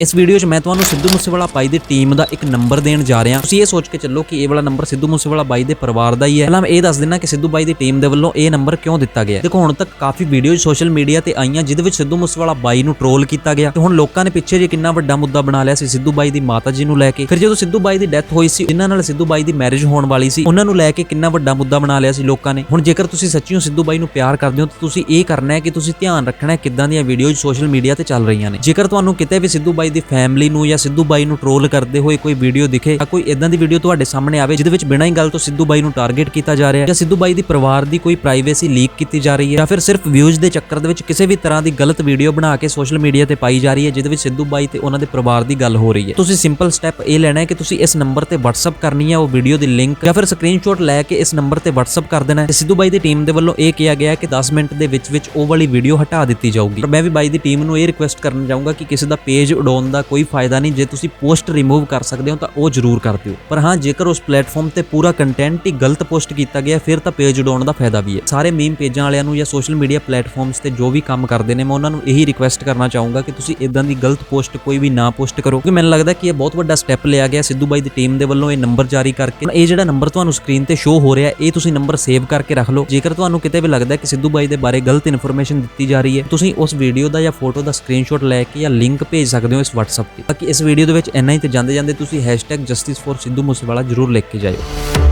ਇਸ ਵੀਡੀਓ 'ਚ ਮੈਂ ਤੁਹਾਨੂੰ ਸਿੱਧੂ ਮੂਸੇਵਾਲਾ ਬਾਈ ਦੀ ਟੀਮ ਦਾ ਇੱਕ ਨੰਬਰ ਦੇਣ ਜਾ ਰਿਹਾ। ਤੁਸੀਂ ਇਹ ਸੋਚ ਕੇ ਚੱਲੋ ਕਿ ਇਹ ਵਾਲਾ ਨੰਬਰ ਸਿੱਧੂ ਮੂਸੇਵਾਲਾ ਬਾਈ ਦੇ ਪਰਿਵਾਰ ਦਾ ਹੀ ਹੈ। ਪਹਿਲਾਂ ਮੈਂ ਇਹ ਦੱਸ ਦਿੰਨਾ ਕਿ ਸਿੱਧੂ ਬਾਈ ਦੀ ਟੀਮ ਦੇ ਵੱਲੋਂ ਇਹ ਨੰਬਰ ਕਿਉਂ ਦਿੱਤਾ ਗਿਆ ਦੇਖੋ, ਹੁਣ ਤੱਕ ਕਾਫੀ ਵੀਡੀਓਜ਼ ਸੋਸ਼ਲ ਮੀਡੀਆ ਤੇ ਆਈਆਂ, ਜਿਹਦੇ ਵਿੱਚ ਸਿੱਧੂ ਮੂਸੇਵਾਲਾ ਬਾਈ ਨੂੰ ਟ੍ਰੋਲ ਕੀਤਾ ਗਿਆ। ਤੇ ਹੁਣ ਲੋਕਾਂ ਨੇ ਪਿੱਛੇ ਜੇ ਕਿੰਨਾ ਵੱਡਾ ਮੁੱਦਾ ਬਣਾ ਲਿਆ ਸੀ ਸਿੱਧੂ ਬਾਈ ਦੀ ਮਾਤਾ ਜੀ ਨੂੰ ਲੈ ਕੇ। ਫਿਰ ਜਦੋਂ ਸਿੱਧੂ ਬਾਈ ਦੀ ਡੈਥ ਹੋਈ ਸੀ ਇਹਨਾਂ ਨਾਲ ਸਿੱਧੂ ਬਾਈ ਦੀ ਮੈਰਿਜ ਹੋਣ ਵਾਲੀ ਸੀ, ਉਹਨਾਂ ਨੂੰ ਲੈ ਕੇ ਕਿੰਨਾ ਵੱਡਾ ਮੁੱਦਾ ਬਣਾ ਲਿਆ ਸੀ ਲੋਕਾਂ ਨੇ। ਹੁਣ ਜੇਕਰ ਤੁਸੀਂ ਸੱਚੀਓ ਸਿੱਧੂ ਬਾਈ ਨੂੰ ਪਿਆਰ ਕਰਦੇ ਹੋ, ਤਾਂ ਤੁਸੀਂ ਇਹ ਕਰਨਾ ਹੈ ਕਿ ਤੁਸੀਂ ਧਿਆਨ ਰੱਖਣਾ ਹੈ ਕਿੱਦਾਂ ਦੀਆਂ ਵੀਡੀਓਜ਼ ਸੋਸ਼ਲ ਮੀਡੀਆ ਤੇ ਚੱਲ ਰਹੀਆਂ ਨੇ। ਜੇਕਰ ਤੁਹਾਨੂੰ ਕਿਤੇ ਵੀ ਸਿੱਧੂ ਬਾਈ ਦੀ ਫੈਮਿਲੀ ਨੂੰ ਜਾਂ ਸਿੱਧੂ ਬਾਈ ਨੂੰ ਟ੍ਰੋਲ ਕਰਦੇ ਹੋਏ ਕੋਈ ਵੀਡੀਓ ਦਿਖੇ ਜਾਂ ਕੋਈ ਇਦਾਂ ਦੀ ਵੀਡੀਓ ਤੁਹਾਡੇ ਸਾਹਮਣੇ ਆਵੇ ਜਿਹਦੇ ਵਿੱਚ ਬਿਨਾਂ ਹੀ ਗੱਲ ਤੋਂ ਸਿੱਧੂ ਬਾਈ ਨੂੰ ਟਾਰਗੇਟ ਕੀਤਾ ਜਾ ਰਿਹਾ ਹੈ ਜਾਂ ਸਿੱਧੂ ਬਾਈ ਦੀ ਪਰਿਵਾਰ ਦੀ ਕੋਈ ਪ੍ਰਾਈਵੇਸੀ ਲੀਕ ਕੀਤੀ ਜਾ ਰਹੀ ਹੈ ਜਾਂ ਫਿਰ ਸਿਰਫ ਵਿਊਜ਼ ਦੇ ਚੱਕਰ ਦੇ ਵਿੱਚ ਕਿਸੇ ਵੀ ਤਰ੍ਹਾਂ ਦੀ ਗਲਤ ਵੀਡੀਓ ਬਣਾ ਕੇ ਸੋਸ਼ਲ ਮੀਡੀਆ ਤੇ ਪਾਈ ਜਾ ਰਹੀ ਹੈ ਜਿਹਦੇ ਵਿੱਚ ਸਿੱਧੂ ਬਾਈ ਤੇ ਉਹਨਾਂ ਦੇ ਪਰਿਵਾਰ ਦੀ ਗੱਲ ਹੋ ਰਹੀ ਹੈ। ਤੁਸੀਂ ਸਿੰਪਲ ਸਟੈਪ ਇਹ ਲੈਣਾ ਹੈ ਕਿ ਤੁਸੀਂ ਇਸ ਨੰਬਰ ਤੇ WhatsApp ਕਰਨੀ ਹੈ, ਉਹ ਵੀਡੀਓ ਦੀ ਲਿੰਕ ਜਾਂ ਫਿਰ ਸਕਰੀਨਸ਼ਾਟ ਲੈ ਕੇ ਇਸ ਨੰਬਰ ਤੇ WhatsApp ਕਰ ਦੇਣਾ ਹੈ ਸਿੱਧੂ ਬਾਈ ਦੀ ਟੀਮ ਦੇ ਵੱਲੋਂ ਇਹ ਕਿਹਾ ਗਿਆ ਹੈ ਕਿ 10 ਮਿੰਟ ਦੇ ਵਿੱਚ ਵਿੱਚ ਉਹ ਵਾਲੀ ਵੀਡੀਓ ਹਟਾ ਦਿੱਤੀ ਜਾਊਗੀ। ਪਰ ਮੈਂ ਵੀ ਬਾਈ ਦੀ ਟੀਮ ਨੂੰ ਇਹ ਰਿਕੁਐਸਟ ਕਰਨਾ ਚਾਹੂੰਗਾ ਕਿ ਕਿਸੇ ਦਾ ਪੇਜ ਉਡਾਉਣ ਦਾ ਕੋਈ ਫਾਇਦਾ ਨਹੀਂ, ਜੇ ਤੁਸੀਂ ਪੋਸਟ ਰਿਮੂਵ ਕਰ ਸਕਦੇ ਹੋ ਤਾਂ ਉਹ ਜ਼ਰੂਰ ਕਰ ਦਿਓ। ਪਰ ਹਾਂ, ਜੇਕਰ ਉਸ ਪਲੇਟਫਾਰਮ ਤੇ ਪੂਰਾ ਕੰਟੈਂਟ ਹੀ ਗਲਤ ਪੋਸਟ ਕੀਤਾ ਗਿਆ, ਫਿਰ ਤਾਂ ਪੇਜ ਉਡਾਉਣ ਦਾ ਫਾਇਦਾ ਵੀ ਹੈ। ਸਾਰੇ ਮੀਮ ਪੇਜਾਂ ਵਾਲਿਆਂ ਨੂੰ ਜਾਂ ਸੋਸ਼ਲ ਮੀਡੀਆ ਪਲੇਟਫਾਰਮਸ ਤੇ ਜੋ ਵੀ ਕੰਮ ਕਰਦੇ ਨੇ, ਮੈਂ ਉਹਨਾਂ ਨੂੰ ਇਹੀ ਰਿਕੁਐਸਟ ਕਰਨਾ ਚਾਹੂੰਗਾ ਕਿ ਤੁਸੀਂ ਇਦਾਂ ਦੀ ਗਲਤ ਪੋਸਟ ਕੋਈ ਵੀ ਨਾ ਪੋਸਟ ਕਰੋ, ਕਿਉਂਕਿ ਮੈਨੂੰ ਲੱਗਦਾ ਕਿ ਇਹ ਬਹੁਤ ਵੱਡਾ ਸਟੈਪ ਲਿਆ ਗਿਆ ਸਿੱਧੂ ਬਾਈ ਦੀ ਟੀਮ ਦੇ ਵੱਲੋਂ ਇਹ ਨੰਬਰ ਜਾਰੀ ਕਰਕੇ। ਇਹ ਜਿਹੜਾ ਨੰਬਰ ਤੁਹਾਨੂੰ ਸਕਰੀਨ ਤੇ ਸ਼ੋ ਹੋ ਰਿਹਾ, ਇਹ ਤੁਸੀਂ ਨੰਬਰ ਸੇਵ ਕਰਕੇ ਰੱਖ ਲਓ। ਜੇਕਰ ਤੁਹਾਨੂੰ ਕਿਤੇ ਵੀ ਲੱਗਦਾ ਕਿ ਸਿੱਧੂ ਬਾਈ ਦੇ ਬਾਰੇ ਗਲਤ ਇਨਫੋਰਮੇਸ਼ਨ ਦਿੱਤੀ ਜਾ ਰਹੀ ਹੈ, ਤੁਸੀਂ ਉਸ ਵੀਡੀਓ ਦਾ ਜਾਂ ਫੋਟੋ ਦਾ ਸਕਰੀਨਸ਼ਾਟ ਲੈ ਕੇ ਜਾਂ ਲਿੰਕ ਭੇਜ ਸਕਦੇ ਹੋ ਇਸ WhatsApp ਤੇ। ਬਾਕੀ ਇਸ ਵੀਡੀਓ ਦੇ ਵਿੱਚ ਇੰਨਾ ਹੀ ਤੇ ਜਾਂਦੇ ਜਾਂਦੇ ਤੁਸੀਂ #justice for ਸਿੱਧੂ ਮੂਸੇਵਾਲਾ ਜ਼ਰੂਰ ਲਿਖ ਕੇ ਜਾਇਓ।